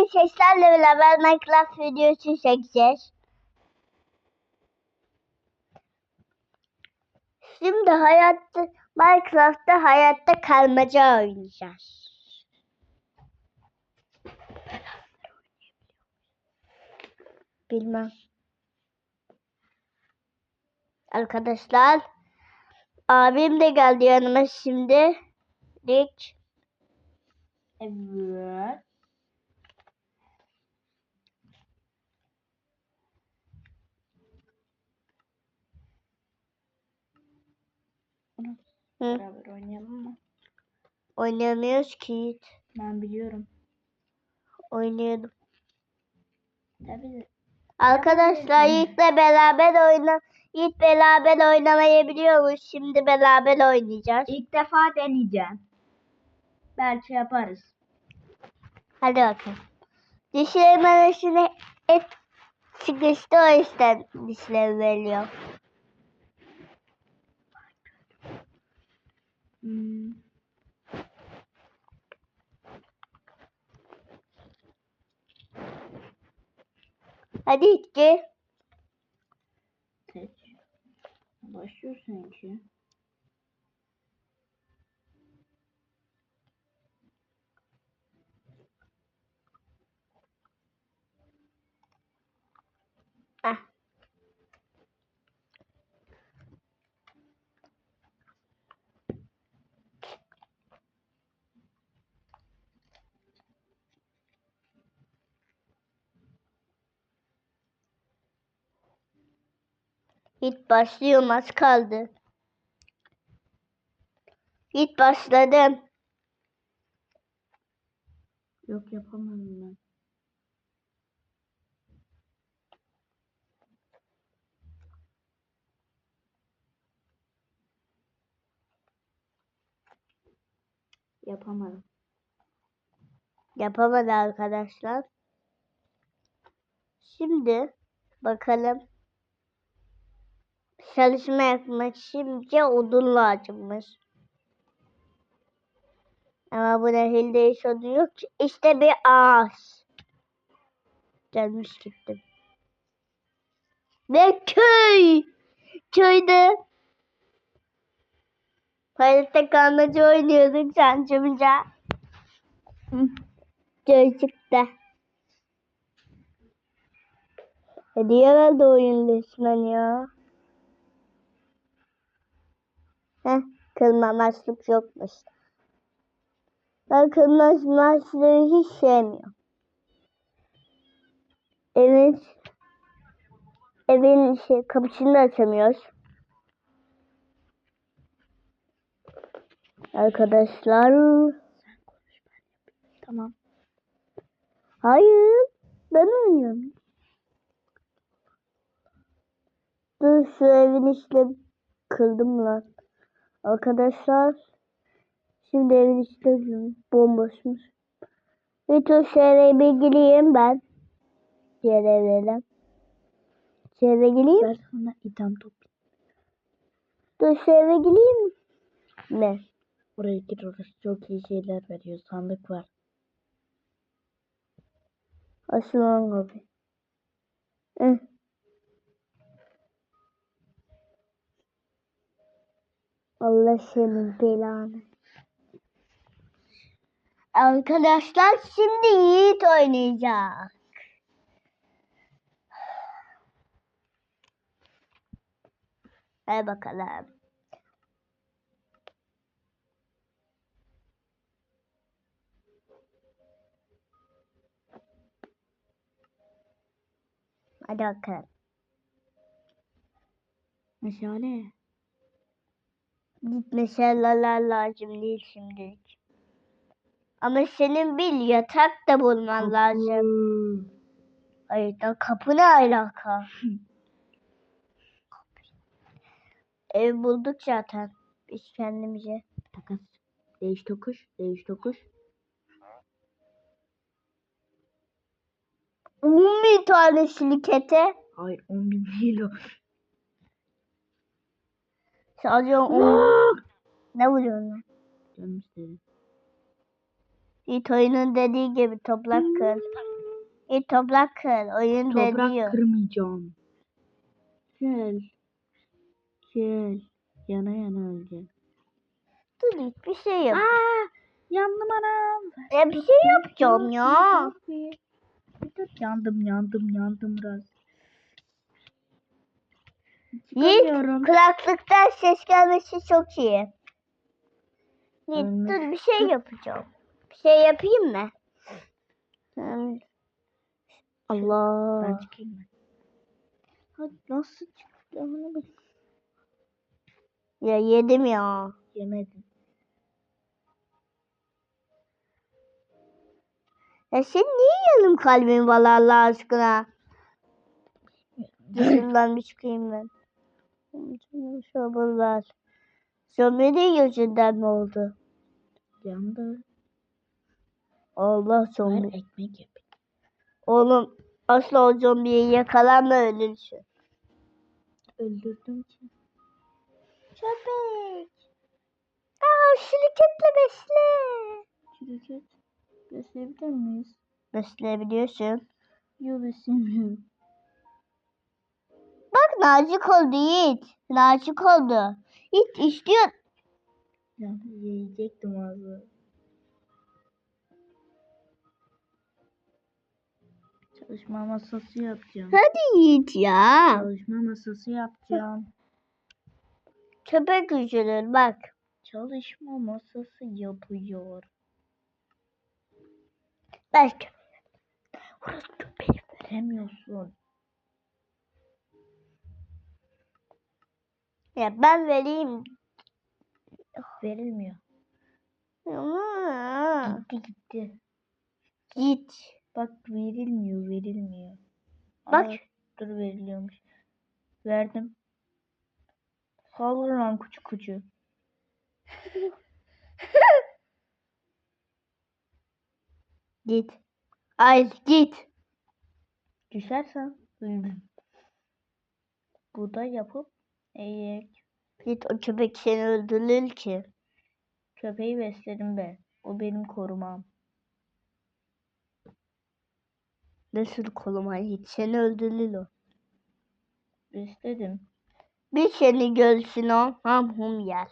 bugün seslerle beraber Minecraft videosu çekeceğiz. Şimdi hayatta Minecraft'ta hayatta kalmaca oynayacağız. Bilmem. Arkadaşlar abim de geldi yanıma şimdi. Dik. Evet. Hı. Beraber oynayalım mı? Oynayamıyoruz ki. Ben biliyorum. Oynayalım. Tabii. Arkadaşlar Yiğit'le beraber oyna Yiğit beraber oynamayı biliyormuş. Şimdi beraber oynayacağız. İlk defa deneyeceğim. Belki yaparız. Hadi bakalım. Dişlerimin arasına et sıkıştı o yüzden dişleri veriyor. Hmm. Hadi gel. Seç. Başlıyor sanki. Git başlıyorum az kaldı. Git başladım. Yok yapamadım ben. Yapamadım. Yapamadı arkadaşlar. Şimdi bakalım. Çalışma yapmak şimdi odun lazımmış. Ama bu nehirde hiç odun yok ki. İşte bir ağaç. Gelmiş gittim. Ve köy. Köyde Hayatta kalmacı oynuyorduk sancımca. Çocukta. Hadi herhalde oyun resmen ya. Heh, kırmamazlık yokmuş. Ben kırmamazlığı hiç sevmiyorum. Evin evin şey, kapısını da açamıyoruz. Arkadaşlar. Tamam. Hayır. Ben oynuyorum. Dur şu evin işte kıldım lan. Arkadaşlar. Şimdi evin işte bomboşmuş. Tur şehre bir gireyim ben. Diğer evlere. Şehre gireyim. Ben sana idam topla. Dur şehre gireyim. Ne? Oraya gir orası çok iyi şeyler veriyor. Sandık var. Aslan abi. Eh. Allah senin belanı. Arkadaşlar şimdi Yiğit oynayacak. Hadi bakalım. Hadi bakalım. Meşale. Meşaleler lazım değil şimdilik. Ama senin bir yatak da bulman lazım. Hayır da kapı ne alaka? Ev bulduk zaten. Biz kendimize. Takas. Değiş tokuş. Değiş tokuş. 10 bin tane silikete. Hayır 10 bin değil o. Sadece 10 Ne vuruyorsun lan? Canım istedi. Yiğit oyunun dediği gibi toprak kır. Git toprak kır. Oyun Toprak deniyor. kırmayacağım. Gel. Gel. Yana yana öleceksin. Dur git bir şey yap. Aa, yandım anam. Ya bir şey yapacağım ya. Yandım yandım yandım biraz. Yiğit kulaklıktan ses gelmesi çok iyi. Yiğit dur bir şey yapacağım. Bir şey yapayım mı? Hmm. Allah. Ben çıkayım mı? Hadi nasıl çıktı onu bil. Ya yedim ya. Yemedim. Ya sen niye yanım kalbin var Allah aşkına? Dışından bir çıkayım ben. Şoburlar. Zombi yüzünden mi oldu? Yandı. Allah zombi. ekmek yap. Oğlum asla o zombiye yakalanma ölürsün. Öldürdüm ki. Köpek. Aa şirketle besle. Çürüket. Besleyebilir miyiz? Besleyebiliyorsun. Yok beslemiyorum. Bak nazik oldu Yiğit. Nazik oldu. Yiğit istiyor. Ya yiyecektim ağzı. Çalışma masası yapacağım. Hadi Yiğit ya. Çalışma masası yapacağım. Köpek üzülür bak. Çalışma masası yapıyor. Bak. Orası köpek. Veremiyorsun. Ya ben vereyim. Verilmiyor. Ama. Gitti gitti. Git. Bak verilmiyor verilmiyor. Bak. Aa, dur veriliyormuş. Verdim. Saldır lan küçük küçük. Git. Ay git. Düşersen. Bu da yapıp eğek. Git o köpek seni öldürür ki. Köpeği besledim ben. O benim korumam. Nasıl koluma git seni öldürür o. Besledim. Bir seni görsün o ham hum yer.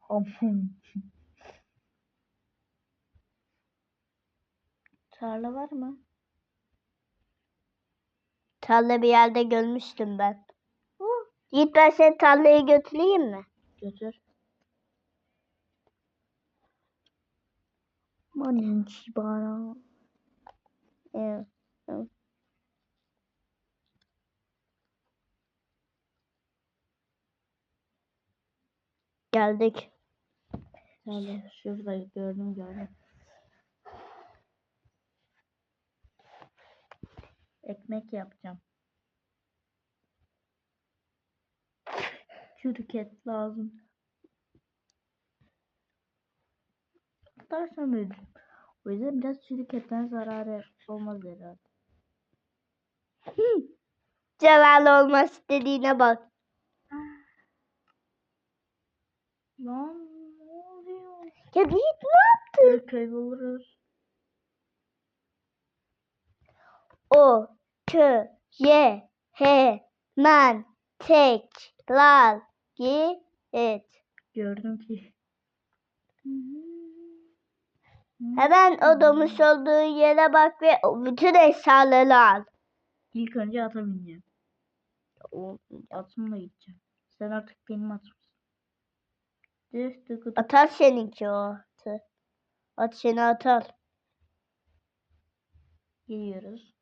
Hopum. Tarla var mı? Tarla bir yerde görmüştüm ben. Git ben seni tarlaya götüreyim mi? Götür. Maninci bana. Evet. Geldik. Tarla şurada gördüm gördüm. Ekmek yapacağım. Çürük et lazım. Ölürüm. O yüzden biraz çürük etten zararı olmaz herhalde. Cevalı olması dediğine bak. Lan ne oluyor? Ya Yiğit ne yaptın? Kayboluruz. O, kö, ye, he, men, tekrar, git. Gördüm ki. Hemen o domuş olduğu yere bak ve bütün eşyaları al. İlk önce ata bineceğim. Atımla gideceğim. Sen artık benim atımsın. Atar seninki o atı. At seni atar. Geliyoruz.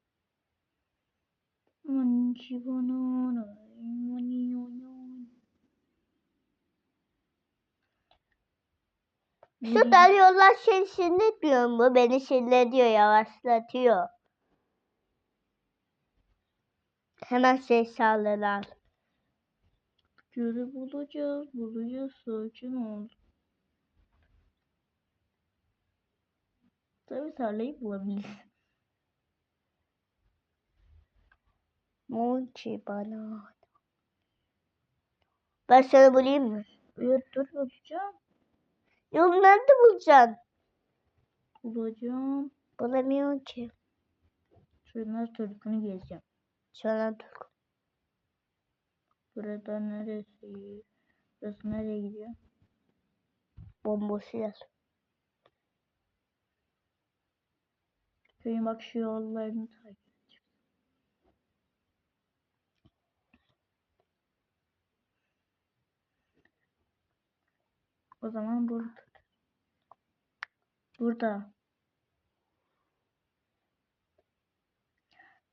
Manci banana, Şu dar yollar seni sinirletmiyor mu? Beni sinirletiyor, yavaşlatıyor. Hemen şey al. Gölü bulacağız, bulacağız, sakin ol. Tabii tarlayı bulabiliriz. Monchi bana. Ben sana bulayım mı? Evet dur bakacağım. Yok nerede bulacaksın? Bulacağım. Bulamıyorum ki. Şunlar Türk'ünü gezeceğim. Sonra Türk. Burada neresi? Burası nereye gidiyor? Bomboş yer. Köyün bak şu yollarını takip O zaman burada. Burada.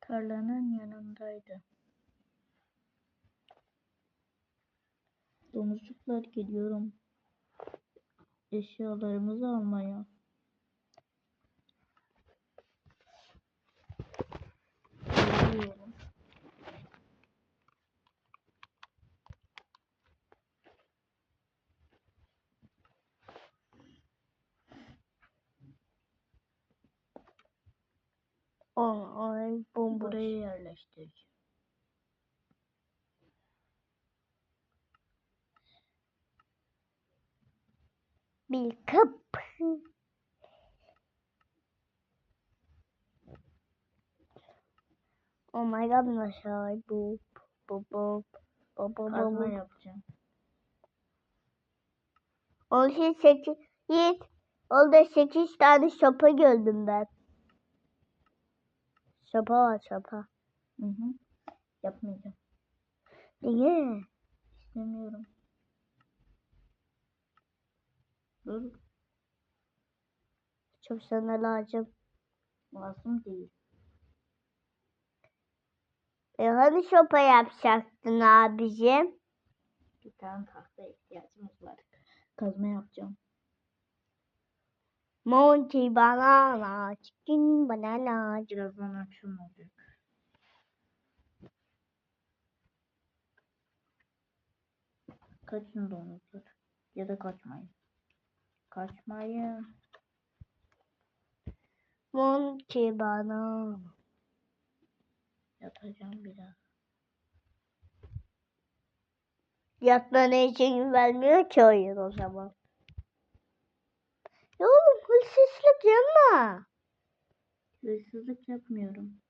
Tarlanın yanındaydı. Domuzcuklar geliyorum. Eşyalarımızı almaya. Geliyorum. On, bomboş. Buraya yerleştireceğim. Bir kapı. Oh my god nasıl bu bu bu bu bu bu yapacağım. Şey sekiz Yiğit orada sekiz tane sopa gördüm ben. Sopa var sopa. Hı hı. Yapmayacağım. Niye? İstemiyorum. Dur. Çok sana lazım. Lazım değil. E hani sopa yapacaktın abicim? Bir tane tahta ihtiyacımız var. Kazma yapacağım. Monty banana, chicken banana. Birazdan akşam olacak. Kaçın domuzlar. Ya da kaçmayın. Kaçmayın. Monty banana. Yatacağım biraz. Yatmana için vermiyor ki oyun o zaman. Hırsızlık yapma. Hırsızlık yapmıyorum.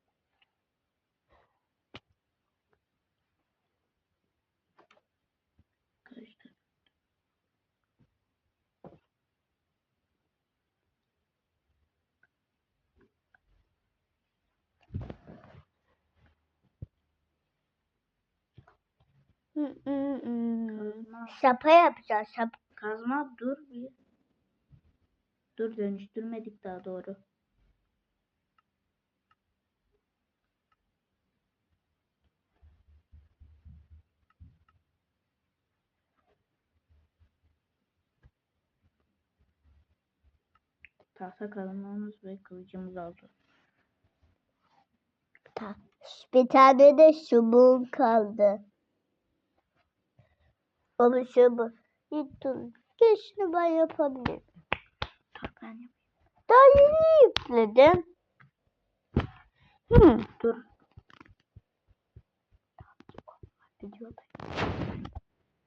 Kaçtı. Hı, hı, hı. Kazma. Şapa yapacağız. Şap. Kazma dur bir. Dur dönüştürmedik daha doğru. Tahta kazmamız ve kılıcımız oldu. Ta- Bir tane de çubuğum kaldı. Ama çubuğu. Dur. Şunu ben yapabilirim. Ben yapayım. Daha yeni yükledim. Hmm. Dur.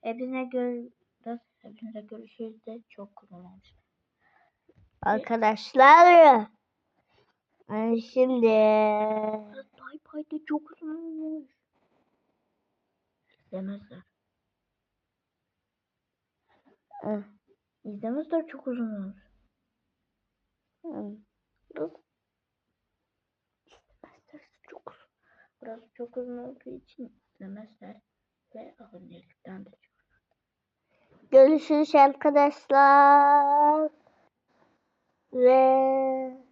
Hepinize görüşürüz. Hepinize görüşürüz de çok kullanılmış. Arkadaşlar. Şimdi Bay bay de çok olmuş. İzlemezler. İzlemezler çok uzun olmuş. Hı. Dur. İzlemezler çok. Burası çok uzun olduğu için izlemezler. Ve abonelikten de çok. Görüşürüz arkadaşlar. Ve